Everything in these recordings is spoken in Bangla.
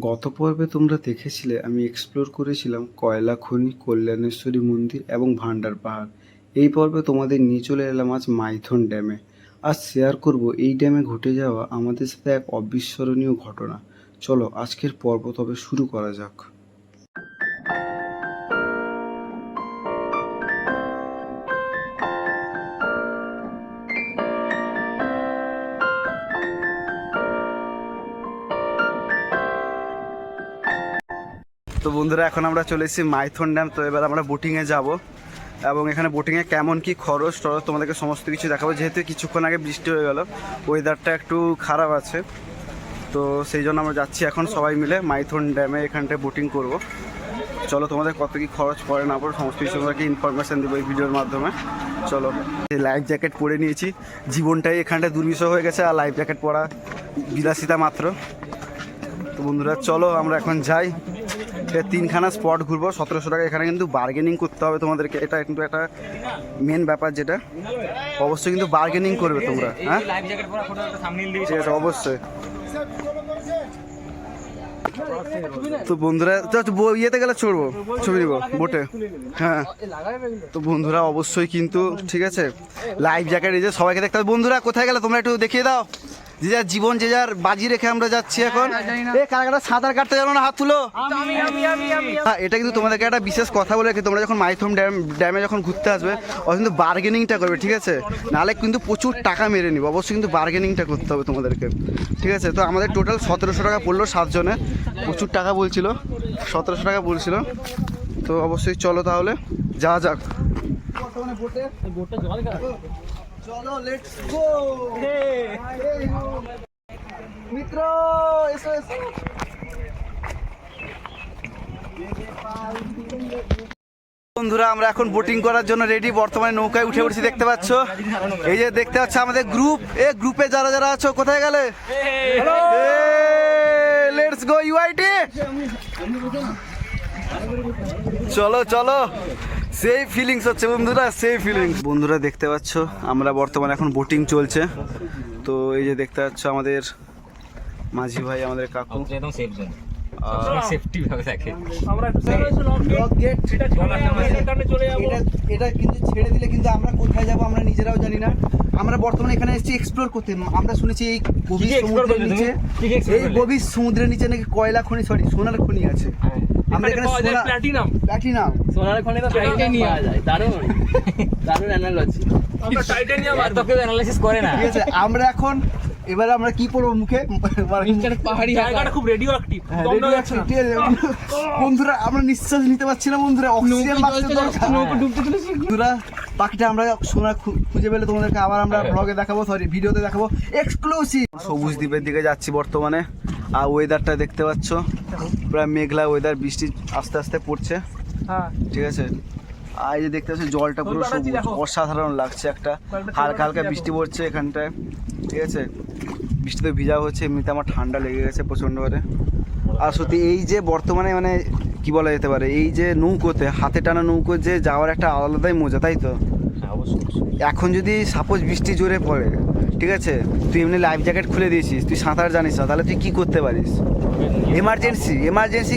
গত পর্বে তোমরা দেখেছিলে, আমি এক্সপ্লোর করেছিলাম কয়লা খনি, কল্যাণেশ্বরী মন্দির এবং ভান্ডার পাহাড়। এই পর্বে তোমাদের নিয়ে চলে এলাম আজ মাইথন ড্যামে। আজ শেয়ার করব এই ড্যামে ঘটে যাওয়া আমাদের সাথে এক অবিস্মরণীয় ঘটনা। চলো, আজকের পর্ব তবে শুরু করা যাক। বন্ধুরা, এখন আমরা চলে এসেছি মাইথন ড্যাম। তো এবার আমরা বোটিংয়ে যাব এবং এখানে বোটিংয়ে কেমন কি খরচ টরচ তোমাদেরকে সমস্ত কিছু দেখাবো। যেহেতু কিছুক্ষণ আগে বৃষ্টি হয়ে গেল ওয়েদারটা একটু খারাপ আছে। তো সেই জন্য আমরা যাচ্ছি এখন সবাই মিলে মাইথন ড্যামে এখানটায় বোটিং করব। চলো তোমাদের কত কি খরচ পড়ে না পড়ে, সমস্ত কিছু তোমাকে ইনফরমেশান দেবো এই ভিডিওর মাধ্যমে। চলো লাইফ জ্যাকেট পরে নিয়েছি। জীবনটাই এখানটায় দুর্বিষহ হয়ে গেছে, আর লাইফ জ্যাকেট পরা বিলাসিতা মাত্র। তো বন্ধুরা, চলো আমরা এখন যাই। তিনখানা স্পট ঘুরবো, সতেরোশো টাকা। এখানে কিন্তু বার্গেনিং করতে হবে তোমাদেরকে। এটা কিন্তু একটা মেন ব্যাপার যেটা। অবশ্যই কিন্তু বার্গেনিং করবে তোমরা হ্যাঁ? ঠিক আছে, অবশ্যই। তো বন্ধুরা বো- ইয়েতে গেলে চড়বো ছবি নিব বোটে। হ্যাঁ। তো বন্ধুরা, অবশ্যই কিন্তু, ঠিক আছে? লাইফ জ্যাকেট এই যে সবাইকে দেখতে বন্ধুরা, কোথায় গেলে তোমরা একটু দেখিয়ে দাও। যে যার জীবন যে যার বাজি রেখে আমরা যাচ্ছি এখন। এ কারা কারা সাঁতার কাটতে জানো না হাত তুলো। হ্যাঁ এটা কিন্তু তোমাদেরকে একটা বিশেষ কথা বলে রাখি তোমরা যখন মাইথম ড্যাম ড্যামে যখন ঘুরতে আসবে ও কিন্তু বার্গেনিংটা করবে ঠিক আছে? নাহলে কিন্তু প্রচুর টাকা মেরে নিবে অবশ্যই কিন্তু বার্গেনিংটা করতে হবে তোমাদেরকে ঠিক আছে? তো আমাদের টোটাল সতেরোশো টাকা পড়ল সাতজনে প্রচুর টাকা বলছিল সতেরোশো টাকা বলছিল। তো অবশ্যই চলো তাহলে যাওয়া যাক। চলো লেটস গো মিত্র এসো এসো। বন্ধুরা আমরা এখন বোটিং করার জন্য রেডি বর্তমানে নৌকায় উঠে উঠছি দেখতে পাচ্ছ? এই যে দেখতে পাচ্ছ আমাদের গ্রুপ এ গ্রুপে যারা যারা আছো কোথায় গেলে? লেটস গো ইউআইটি চলো চলো। সেই ফিলিংস হচ্ছে বন্ধুরা সেই ফিলিংস বন্ধুরা দেখতে পাচ্ছ আমরা বর্তমানে এখন বোটিং চলছে। তো এই যে দেখতে পাচ্ছ আমাদের মাঝি ভাই আমাদের কাকু। একদম সেফ জোন সেফটি ভাবে থাকে। এটা এটা কিন্তু ছেড়ে দিলে কিন্তু আমরা কোথায় যাব আমরা নিজেরাও জানি না। আমরা বর্তমানে এখানে এসেছি এক্সপ্লোর করতে। আমরা শুনেছি এই গভীর সমুদ্রের নিচে এই গভীর সমুদ্রের নিচে নাকি কয়লা খনি সরি সোনার খনি আছে। আমরা এখানে সোনা প্ল্যাটিনাম প্ল্যাটিনাম সোনার খনি তো টাইটানিয়াম পাওয়া যায় দারুণ। দারুণ অ্যানালজি আমরা টাইটানিয়াম আর এত অ্যানালাইসিস করে না। ঠিক আছে আমরা এখন এবার আমরা কি পড়ব মুখে? পাহাড়ি জায়গাটা খুব রেডিও অ্যাক্টিভ হ্যাঁ, ready ঠিক আছে। বন্ধুরা আমরা নিঃশ্বাস নিতে পারছি না বন্ধুরা। অক্সিজেন বন্ধুরা পাখিটা আমরা সোনা খু- খুঁজে পেলে তোমাদেরকে আবার আমরা ব্লগে দেখাবো সরি ভিডিওতে দেখাবো। এক্সক্লুসিভ সবুজ দ্বীপের দিকে যাচ্ছি বর্তমানে। আর ওয়েদারটা দেখতে পাচ্ছ? প্রায় মেঘলা ওয়েদার বৃষ্টি আস্তে আস্তে পড়ছে। হ্যাঁ। ঠিক আছে? আর এই যে দেখতে পাচ্ছি জলটা পুরো সবুজ। অসাধারণ লাগছে একটা। হালকা হালকা বৃষ্টি পড়ছে এখানটায়। ঠিক আছে? বৃষ্টিতে ভিজা হচ্ছে এমনিতে আমার ঠান্ডা লেগে গেছে প্রচণ্ড করে। আর সত্যি এই যে বর্তমানে মানে কি বলা যেতে পারে? এই যে নৌকোতে হাতে টানা নৌকো যে যাওয়ার একটা আলাদাই মজা তাই তো? হ্যাঁ, এখন যদি সাপোজ বৃষ্টি জোরে পড়ে ঠিক আছে? তুই এমনি লাইফ জ্যাকেট খুলে দিয়েছিস তুই সাঁতার জানিস না তাহলে তুই কি করতে পারিস? এমার্জেন্সি এমার্জেন্সি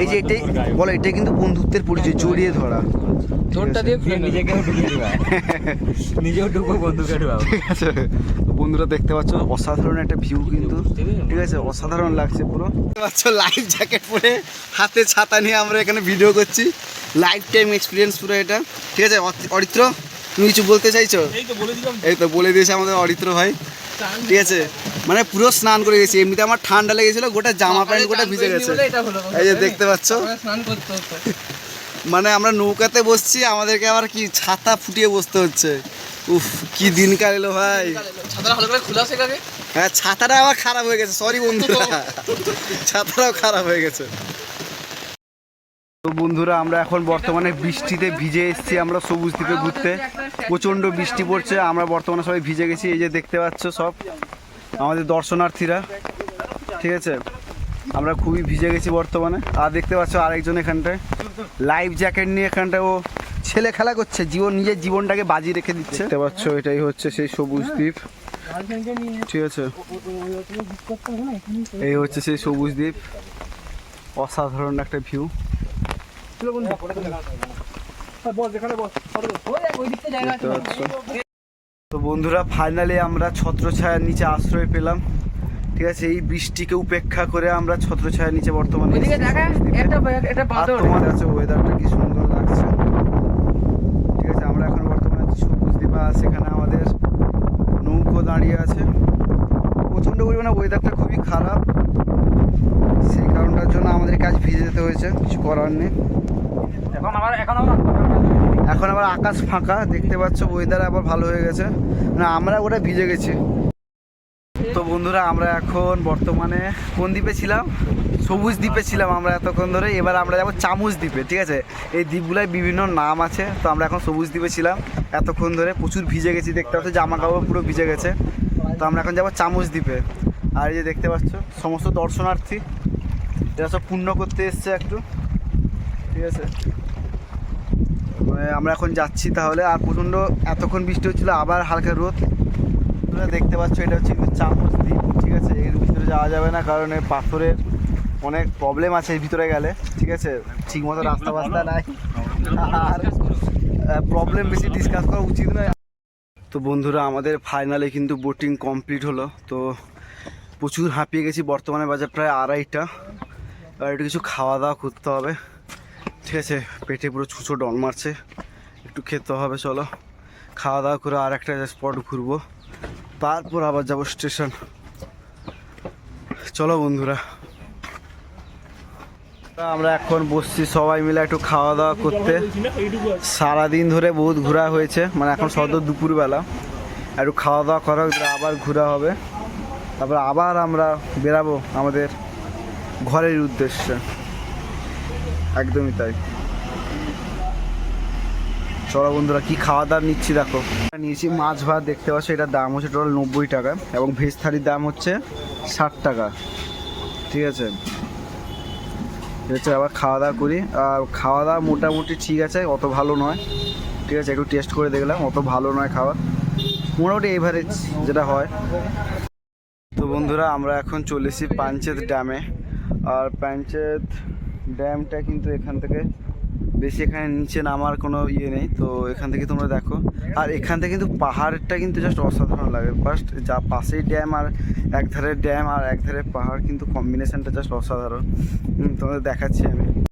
এই যে এটাই বলো এটাই কিন্তু বন্ধুত্বের পরিচয় জড়িয়ে ধরা। দিয়ে নিজেকেও নিজেও ঢুকবো বন্ধুকে আছে। বন্ধুরা দেখতে পাচ্ছ অসাধারণ একটা ভিউ কিন্তু। ঠিক আছে অসাধারণ লাগছে পুরো। দেখতে পাচ্ছ লাইফ জ্যাকেট পরে হাতে ছাতা নিয়ে আমরা এখানে ভিডিও করছি। লাইফ টাইম এক্সপিরিয়েন্স পুরো এটা। ঠিক আছে অরিত্র তুমি কিছু বলতে চাইছো? এই তো বলে দিয়েছে আমাদের অরিত্র ভাই। ঠিক আছে মানে পুরো স্নান করে গেছি। এমনিতে আমার ঠান্ডা লেগেছিল গোটা জামা প্যান্ট গোটা ভিজে গেছে। এই যে দেখতে পাচ্ছ। মানে আমরা নৌকাতে বসছি আমাদেরকে আবার কি ছাতা ফুটিয়ে বসতে হচ্ছে। উফ কি দিনকাল এলো ভাই। ছাতাটা ভালো করে খোলা শেখাবে হ্যাঁ ছাতাটা আবার খারাপ হয়ে গেছে সরি বন্ধুরা। ছাতাটাও খারাপ হয়ে গেছে। তো বন্ধুরা আমরা এখন বর্তমানে বৃষ্টিতে ভিজে এসেছি আমরা সবুজ দ্বীপে ঘুরতে। প্রচণ্ড বৃষ্টি পড়ছে আমরা বর্তমানে সবাই ভিজে গেছি এই যে দেখতে পাচ্ছ সব আমাদের দর্শনার্থীরা ঠিক আছে? আমরা খুবই ভিজে গেছি বর্তমানে। আর দেখতে পাচ্ছ আরেকজন এখানটায় লাইফ জ্যাকেট নিয়ে এখানটায় ও ছেলে খেলা করছে জীবন নিজের জীবনটাকে বাজি রেখে দিচ্ছে। দেখতে পাচ্ছ এটাই হচ্ছে সেই সবুজ দ্বীপ। ঠিক আছে। এই হচ্ছে সেই সবুজ দ্বীপ। অসাধারণ একটা ভিউ তো বন্ধুরা ফাইনালি আমরা ছত্রছায়ার নিচে আশ্রয় পেলাম। ঠিক আছে এই বৃষ্টিকে উপেক্ষা করে আমরা ছত্রছায়ার নিচে বর্তমানে তোমার কাছে ওয়েদারটা কি সুন্দর লাগছে ঠিক আছে আমরা এখন বর্তমানে সবুজ দ্বীপা সেখানে আমাদের নৌকো দাঁড়িয়ে আছে। প্রচণ্ড পরিমাণে ওয়েদারটা খুবই খারাপ। সেই কারণটার জন্য আমাদের কাজ ভিজে যেতে হয়েছে কিছু করার নেই। এখন আবার এখন আবার এখন আবার আকাশ ফাঁকা দেখতে পাচ্ছ ওয়েদার আবার ভালো হয়ে গেছে। না আমরা ওটা ভিজে গেছি। বন্ধুরা আমরা এখন বর্তমানে কোন দ্বীপে ছিলাম? সবুজ দ্বীপে ছিলাম আমরা এতক্ষণ ধরে। এবার আমরা যাব চামচ দ্বীপে ঠিক আছে? এই দ্বীপগুলোয় বিভিন্ন নাম আছে তো আমরা এখন সবুজ দ্বীপে ছিলাম। এতক্ষণ ধরে প্রচুর ভিজে গেছি দেখতে পাচ্ছ জামা কাপড় পুরো ভিজে গেছে। তো আমরা এখন যাব চামচ দ্বীপে। আর এই যে দেখতে পাচ্ছ সমস্ত দর্শনার্থী এরা সব পূর্ণ করতে এসছে একটু ঠিক আছে? আমরা এখন যাচ্ছি তাহলে। আর প্রচণ্ড এতক্ষণ বৃষ্টি হচ্ছিল আবার হালকা রোদ। তোমরা দেখতে পাচ্ছ এটা হচ্ছে কিন্তু চামচ দ্বীপ ঠিক আছে? এর ভিতরে যাওয়া যাবে না কারণ এর পাথরের অনেক প্রবলেম আছে এর ভিতরে গেলে ঠিক আছে? ঠিক মতো রাস্তা বাস্তা নাই। আর প্রবলেম বেশি ডিসকাস করা উচিত নয়। তো বন্ধুরা আমাদের ফাইনালে কিন্তু বোটিং কমপ্লিট হলো। তো প্রচুর হাঁপিয়ে গেছি বর্তমানে বাজার প্রায় আড়াইটা। আর একটু কিছু খাওয়া দাওয়া করতে হবে। ঠিক আছে? পেটে পুরো ছুঁচো ডল মারছে। একটু খেতে হবে চলো। খাওয়া দাওয়া করে আর একটা স্পট ঘুরবো। তারপর আবার যাব স্টেশন। চলো বন্ধুরা। আমরা এখন বসছি সবাই মিলে একটু খাওয়া দাওয়া করতে। সারাদিন ধরে বহুত ঘোরা হয়েছে মানে এখন সদর দুপুরবেলা। একটু খাওয়া দাওয়া করা আবার ঘোরা হবে। তারপর আবার আমরা বেরাবো আমাদের ঘরের উদ্দেশ্যে। একদমই তাই। চলো বন্ধুরা, কি খাওয়া দাওয়া নিচ্ছি দেখো। নিয়েছি মাছ ভাত, দেখতে পাচ্ছ এটার দাম হচ্ছে টোটাল নব্বই টাকা এবং ভেজ থালির দাম হচ্ছে ষাট টাকা। ঠিক আছে? আবার খাওয়া দাওয়া করি। আর খাওয়া দাওয়া মোটামুটি ঠিক আছে, অত ভালো নয়। ঠিক আছে, একটু টেস্ট করে দেখলাম, অত ভালো নয় খাওয়া। মোটামুটি এভারেজ যেটা হয়। তো বন্ধুরা, আমরা এখন চলেছি পাঞ্চেত ড্যামে আর পাঞ্চেত ড্যামটা কিন্তু এখান থেকে বেশি এখানে নিচে নামার কোনো ইয়ে নেই, তো এখান থেকে তোমরা দেখো। আর এখান থেকে কিন্তু পাহাড়টা কিন্তু জাস্ট অসাধারণ লাগে। ফার্স্ট যা পাশেই ড্যাম আর এক ধারে ড্যাম আর এক ধারের পাহাড়, কিন্তু কম্বিনেশানটা জাস্ট অসাধারণ। তোমাদের দেখাচ্ছি আমি।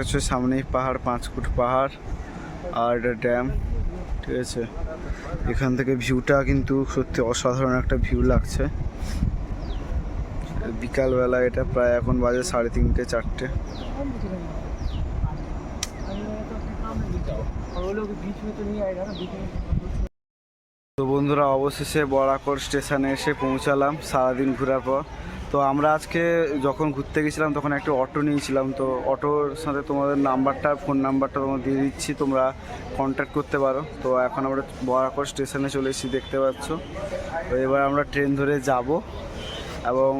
পাচ্ছ সামনেই পাহাড়, পাঁচ ফুট পাহাড় আর ড্যাম, ঠিক আছে? এখান থেকে ভিউটা কিন্তু সত্যি অসাধারণ একটা ভিউ লাগছে। বিকালবেলা এটা প্রায় এখন বাজে সাড়ে তিনটে, চারটে। তো বন্ধুরা, অবশেষে বরাকর স্টেশনে এসে পৌঁছালাম, সারাদিন ঘোরার পর। তো আমরা আজকে যখন ঘুরতে গেছিলাম তখন একটা অটো নিয়েছিলাম। তো অটোর সাথে তোমাদের নাম্বারটা ফোন নাম্বারটা তোমাকে দিয়ে দিচ্ছি তোমরা কন্ট্যাক্ট করতে পারো। তো এখন আমরা বরাকর স্টেশনে চলে এসেছি দেখতে পাচ্ছ। তো এবার আমরা ট্রেন ধরে যাব এবং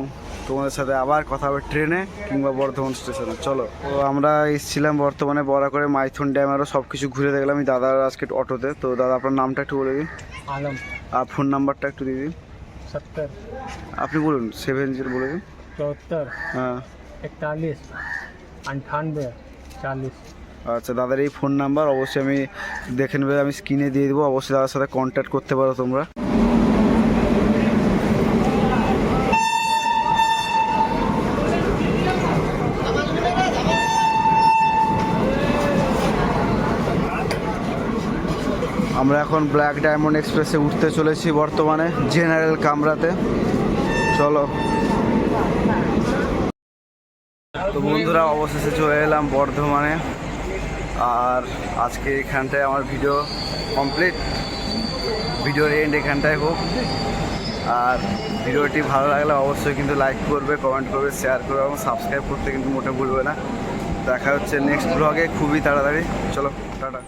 তোমাদের সাথে আবার কথা হবে ট্রেনে কিংবা বর্ধমান স্টেশনে। চলো তো আমরা এসেছিলাম বর্তমানে বড়া করে মাইথন ড্যাম আরও সব কিছু ঘুরে দেখলাম। দাদার আজকে অটোতে। তো দাদা আপনার নামটা একটু বলে দিন। আলম। আর ফোন নাম্বারটা একটু দিয়ে দিন। सत्तर আপনি বলুন সেভেন জিরো বলে দিন चौहत्तर হ্যাঁ इकतालीस अंठानवे चालीस আচ্ছা দাদার এই ফোন নাম্বার অবশ্যই আমি দেখে নেবে আমি স্ক্রিনে দিয়ে দেবো অবশ্যই দাদার সাথে কন্ট্যাক্ট করতে পারো তোমরা আমরা এখন ব্ল্যাক ডায়মন্ড এক্সপ্রেসে উঠতে চলেছি বর্তমানে জেনারেল কামরাতে। চলো। তো বন্ধুরা, অবশেষে চলে এলাম বর্ধমানে। আর আজকে এখানটায় আমার ভিডিও কমপ্লিট ভিডিওর এন্ড এখানটায় হোক। আর ভিডিওটি ভালো লাগলে অবশ্যই কিন্তু লাইক করবে কমেন্ট করবে শেয়ার করবে এবং সাবস্ক্রাইব করতে কিন্তু মোটে ভুলবে না। দেখা হচ্ছে নেক্সট ব্লগে খুবই তাড়াতাড়ি। চলো, টাটা।